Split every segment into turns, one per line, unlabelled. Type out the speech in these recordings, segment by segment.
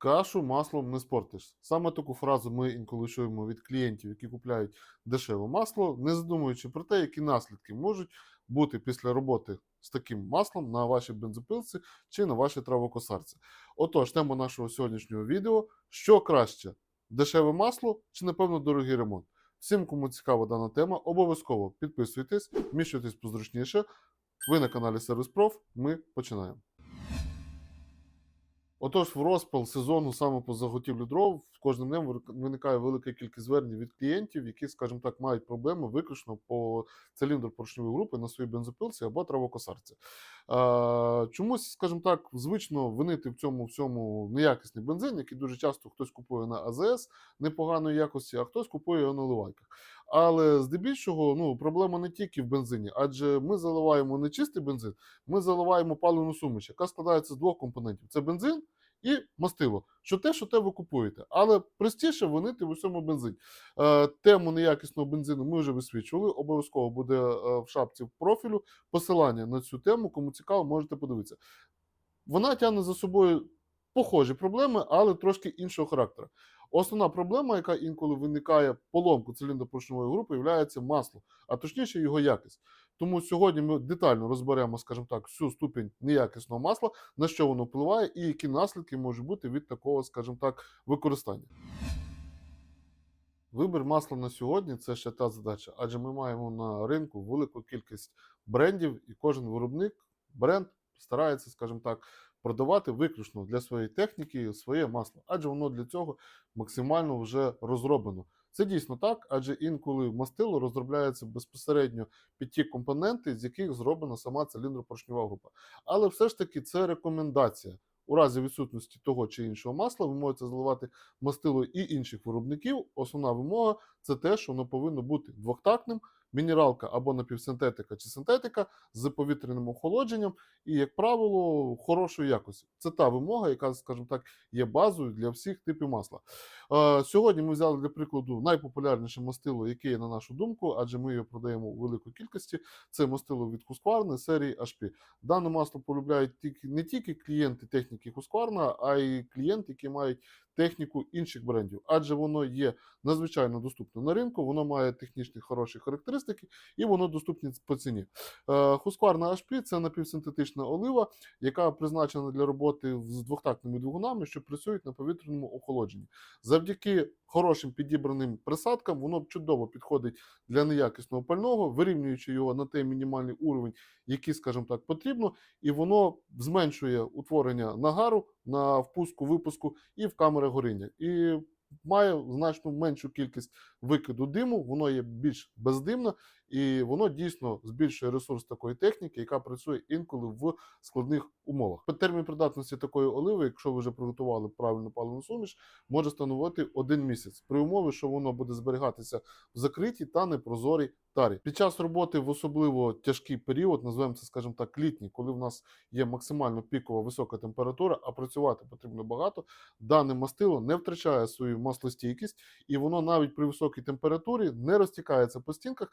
Кашу маслом не спортиш. Саме таку фразу ми інколи чуємо від клієнтів, які купляють дешеве масло, не задумуючи про те, які наслідки можуть бути після роботи з таким маслом на вашій бензопилці чи на вашій травокосарці. Отож, тема нашого сьогоднішнього відео: що краще: дешеве масло чи, напевно, дорогий ремонт. Всім, кому цікава дана тема, обов'язково підписуйтесь, вміщуйтесь позручніше. Ви на каналі Сервіс Проф. Ми починаємо. Отож, в розпал сезону саме по заготівлю дров з кожним днем виникає велика кількість звернень від клієнтів, які, скажімо так, мають проблеми виключно по циліндру поршньової групи на своїй бензопилці або травокосарці. Чомусь, скажімо так, звично винити в цьому всьому неякісний бензин, який дуже часто хтось купує на АЗС непоганої якості, а хтось купує його на ливайках. Але здебільшого ну, проблема не тільки в бензині, адже ми заливаємо не чистий бензин, ми заливаємо паливну суміш, яка складається з двох компонентів: це бензин і мастило. Що те, що те ви купуєте. Але простіше винити в усьому бензині. Е, тему неякісного бензину ми вже висвічували. Обов'язково буде е, в шапці в профілю посилання на цю тему. Кому цікаво, можете подивитися. Вона тягне за собою похожі проблеми, але трошки іншого характеру. Основна проблема, яка інколи виникає поломку циліндропоршневої групи, є масло, а точніше його якість. Тому сьогодні ми детально розберемо, скажімо так, всю ступінь неякісного масла, на що воно впливає і які наслідки можуть бути від такого, скажімо так, використання. Вибір масла на сьогодні це ще та задача, адже ми маємо на ринку велику кількість брендів, і кожен виробник, бренд старається, скажімо так, продавати виключно для своєї техніки своє масло, адже воно для цього максимально вже розроблено. Це дійсно так, адже інколи мастило розробляється безпосередньо під ті компоненти, з яких зроблена сама циліндропоршньова група. Але все ж таки це рекомендація. У разі відсутності того чи іншого масла ви можете заливати мастило і інших виробників. Основна вимога це те, що воно повинно бути двохтактним, мінералка або напівсинтетика чи синтетика з повітряним охолодженням, і, як правило, хорошої якості. Це та вимога, яка, скажімо так, є базою для всіх типів масла. Е, Сьогодні ми взяли для прикладу найпопулярніше мастило, яке є на нашу думку, адже ми його продаємо у великій кількості. Це мастило від Husqvarna серії HP. Дане масло полюбляють тільки не тільки клієнти техніки Husqvarna, а й клієнти, які мають техніку інших брендів, адже воно є надзвичайно доступне на ринку, воно має технічні хороші характеристики і воно доступне по ціні. Е, Husqvarna HP – це напівсинтетична олива, яка призначена для роботи з двохтактними двигунами, що працюють на повітряному охолодженні. Завдяки хорошим підібраним присадкам воно чудово підходить для неякісного пального, вирівнюючи його на той мінімальний уровень, який, скажімо так, потрібно, і воно зменшує утворення нагару на впуску, випуску і в камерах горіння. І має значно меншу кількість викиду диму, воно є більш бездимне, і воно дійсно збільшує ресурс такої техніки, яка працює інколи в складних умовах. Термін придатності такої оливи, якщо ви вже приготували правильну паливну суміш, може становити один місяць при умові, що воно буде зберігатися в закритій та непрозорій тарі. Під час роботи в особливо тяжкий період, називаємо це, скажімо так, літній, коли в нас є максимально пікова висока температура, а працювати потрібно багато. Дане мастило не втрачає свою маслостійкість, і воно навіть при високій температурі не розтікається по стінках.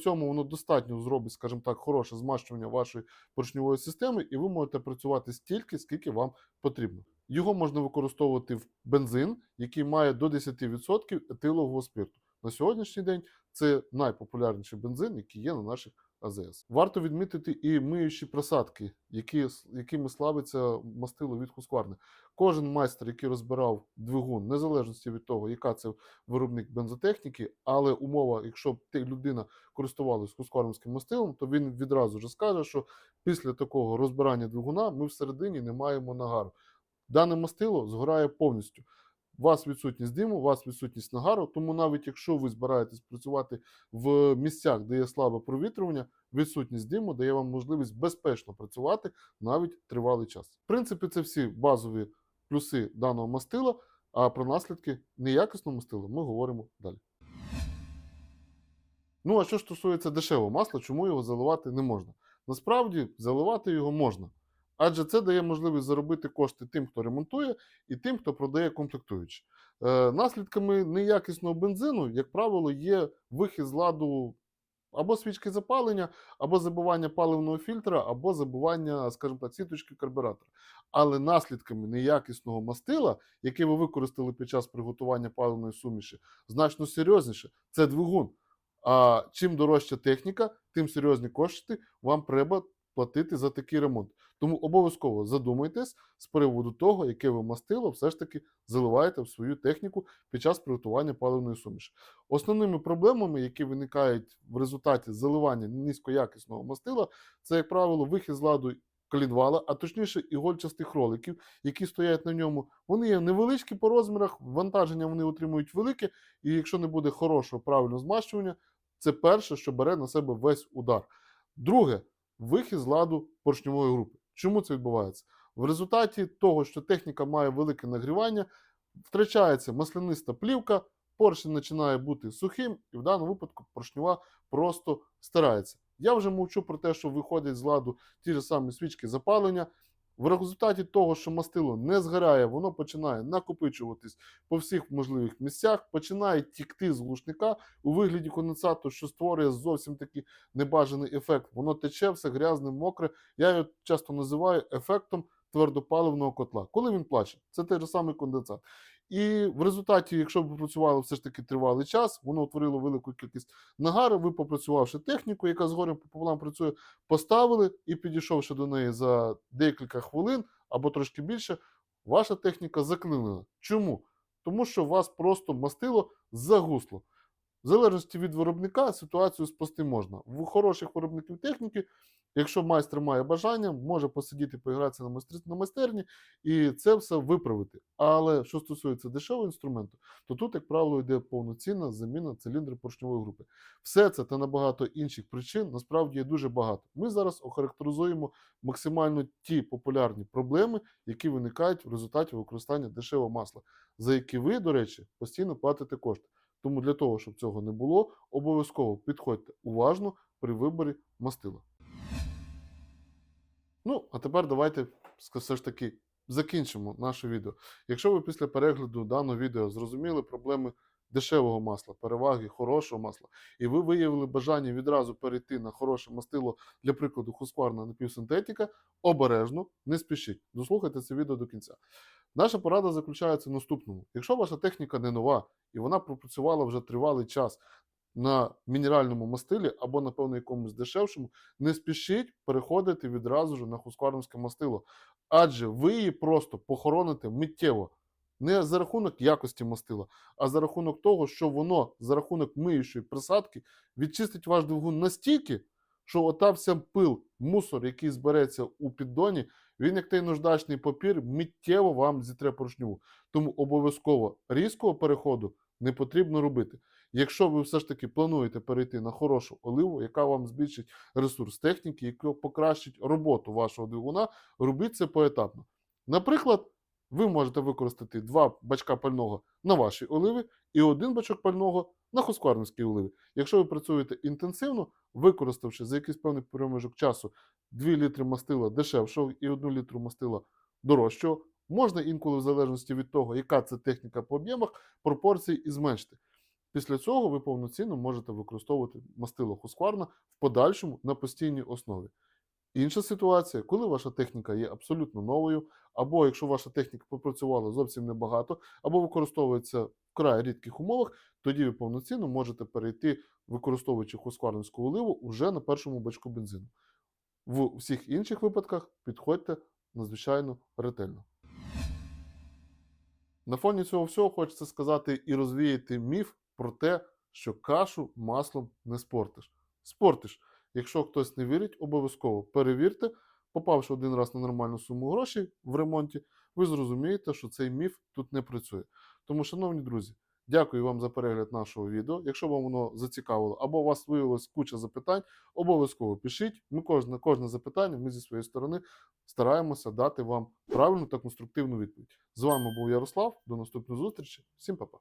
Цьому воно достатньо зробить, скажімо так, хороше змащування вашої поршньової системи, і ви можете працювати стільки, скільки вам потрібно. Його можна використовувати в бензин, який має до 10% етилового спирту. На сьогоднішній день це найпопулярніший бензин, який є на наших АЗС. Варто відмітити і миючі присадки, які, якими славиться мастило від Husqvarna. Кожен майстер, який розбирав двигун, незалежності від того, яка це виробник бензотехніки, але умова, якщо б людина користувалась хускварнським мастилом, то він відразу ж скаже, що після такого розбирання двигуна ми всередині не маємо нагару. Дане мастило згорає повністю. У вас відсутність диму, у вас відсутність нагару, тому навіть якщо ви збираєтесь працювати в місцях, де є слабе провітрювання, відсутність диму дає вам можливість безпечно працювати навіть тривалий час. В принципі, це всі базові плюси даного мастила, а про наслідки неякісного мастила ми говоримо далі. Ну, а що стосується дешевого масла, чому його заливати не можна? Насправді, заливати його можна. Адже це дає можливість заробити кошти тим, хто ремонтує, і тим, хто продає комплектуючі. Е, наслідками неякісного бензину, як правило, є вихід з ладу Або свічки запалення, або забивання паливного фільтра, або забивання, скажімо так, сіточки карбюратора. Але наслідками неякісного мастила, яке ви використали під час приготування паливної суміші, значно серйозніше. Це двигун. А чим дорожча техніка, тим серйозні кошти вам треба платити за такий ремонт. Тому обов'язково задумайтесь з приводу того, яке ви мастило все ж таки заливаєте в свою техніку під час приготування паливної суміші. Основними проблемами, які виникають в результаті заливання низькоякісного мастила, це, як правило, вихід з ладу колінвала, а точніше ігольчастих роликів, які стоять на ньому. Вони є невеличкі по розмірах, вантаження вони отримують велике, і якщо не буде хорошого правильного змащування, це перше, що бере на себе весь удар. Друге, вихід з ладу поршньової групи. Чому це відбувається? В результаті того, що техніка має велике нагрівання, втрачається масляниста плівка, поршень починає бути сухим, і в даному випадку поршньова просто старається. Я вже мовчу про те, що виходять з ладу ті ж самі свічки запалення. В результаті того, що мастило не згоряє, воно починає накопичуватись по всіх можливих місцях, починає тікти з глушника у вигляді конденсату, що створює зовсім такий небажаний ефект. Воно тече все грязне, мокре. Я його часто називаю ефектом твердопаливного котла. Коли він плаче, це той же самий конденсат. І в результаті, якщо ви працювали все ж таки тривалий час, воно утворило велику кількість нагару. Ви, попрацювавши техніку, яка з горем пополам працює, поставили і підійшовши до неї за декілька хвилин або трошки більше, ваша техніка заклинила. Чому? Тому що вас просто мастило загусло. В залежності від виробника ситуацію спасти можна. В хороших виробників техніки, якщо майстер має бажання, може посидіти, поігратися на, на майстерні і це все виправити. Але що стосується дешевого інструменту, то тут, як правило, йде повноцінна заміна циліндри поршньової групи. Все це та набагато інших причин насправді є дуже багато. Ми зараз охарактеризуємо максимально ті популярні проблеми, які виникають в результаті використання дешевого масла, за які ви, до речі, постійно платите кошти. Тому для того, щоб цього не було, обов'язково підходьте уважно при виборі мастила. Ну, а тепер давайте все ж таки закінчимо наше відео. Якщо ви після перегляду даного відео зрозуміли проблеми дешевого масла, переваги хорошого масла, і ви виявили бажання відразу перейти на хороше мастило, для прикладу, хускварна напівсинтетика, обережно, не спішіть. Дослухайте це відео до кінця. Наша порада заключається в наступному: якщо ваша техніка не нова і вона пропрацювала вже тривалий час на мінеральному мастилі або, напевно, якомусь дешевшому, не спішіть переходити відразу ж на хускварнське мастило, адже ви її просто похороните миттєво. Не за рахунок якості мастила, а за рахунок того, що воно за рахунок миючої присадки відчистить ваш двигун настільки, що ота вся пил, мусор, який збереться у піддоні, він, як той нуждачний папір, миттєво вам зітре поршню. Тому обов'язково різкого переходу не потрібно робити. Якщо ви все ж таки плануєте перейти на хорошу оливу, яка вам збільшить ресурс техніки, яка покращить роботу вашого двигуна, робіть це поетапно. Наприклад, ви можете використати два бачка пального на вашій оливі і один бачок пального на хускварнівській оливі. Якщо ви працюєте інтенсивно, використавши за якийсь певний проміжок часу 2 літри мастила дешевшого і 1 літру мастила дорожчого, можна інколи, в залежності від того, яка це техніка по об'ємах, пропорції і зменшити. Після цього ви повноцінно можете використовувати мастило Husqvarna в подальшому на постійній основі. Інша ситуація, коли ваша техніка є абсолютно новою, або якщо ваша техніка попрацювала зовсім небагато, або використовується в край рідких умовах, тоді ви повноцінно можете перейти, використовуючи хускварнську оливу, уже на першому бачку бензину. В всіх інших випадках підходьте надзвичайно ретельно. На фоні цього всього хочеться сказати і розвіяти міф про те, що кашу маслом не спортиш. Спортиш. Якщо хтось не вірить, обов'язково перевірте, попавши один раз на нормальну суму грошей в ремонті, ви зрозумієте, що цей міф тут не працює. Тому, шановні друзі, дякую вам за перегляд нашого відео. Якщо вам воно зацікавило або у вас виявилось куча запитань, обов'язково пишіть. Ми кожне, кожне запитання ми зі своєї сторони стараємося дати вам правильну та конструктивну відповідь. З вами був Ярослав. До наступної зустрічі. Всім па-па.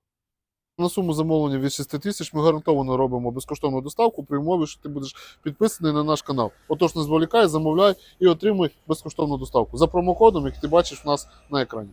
На суму замовлення від 6 тисяч ми гарантовано робимо безкоштовну доставку при умові, що ти будеш підписаний на наш канал. Отож, не зволікай, замовляй і отримуй безкоштовну доставку за промокодом, який ти бачиш у нас на екрані.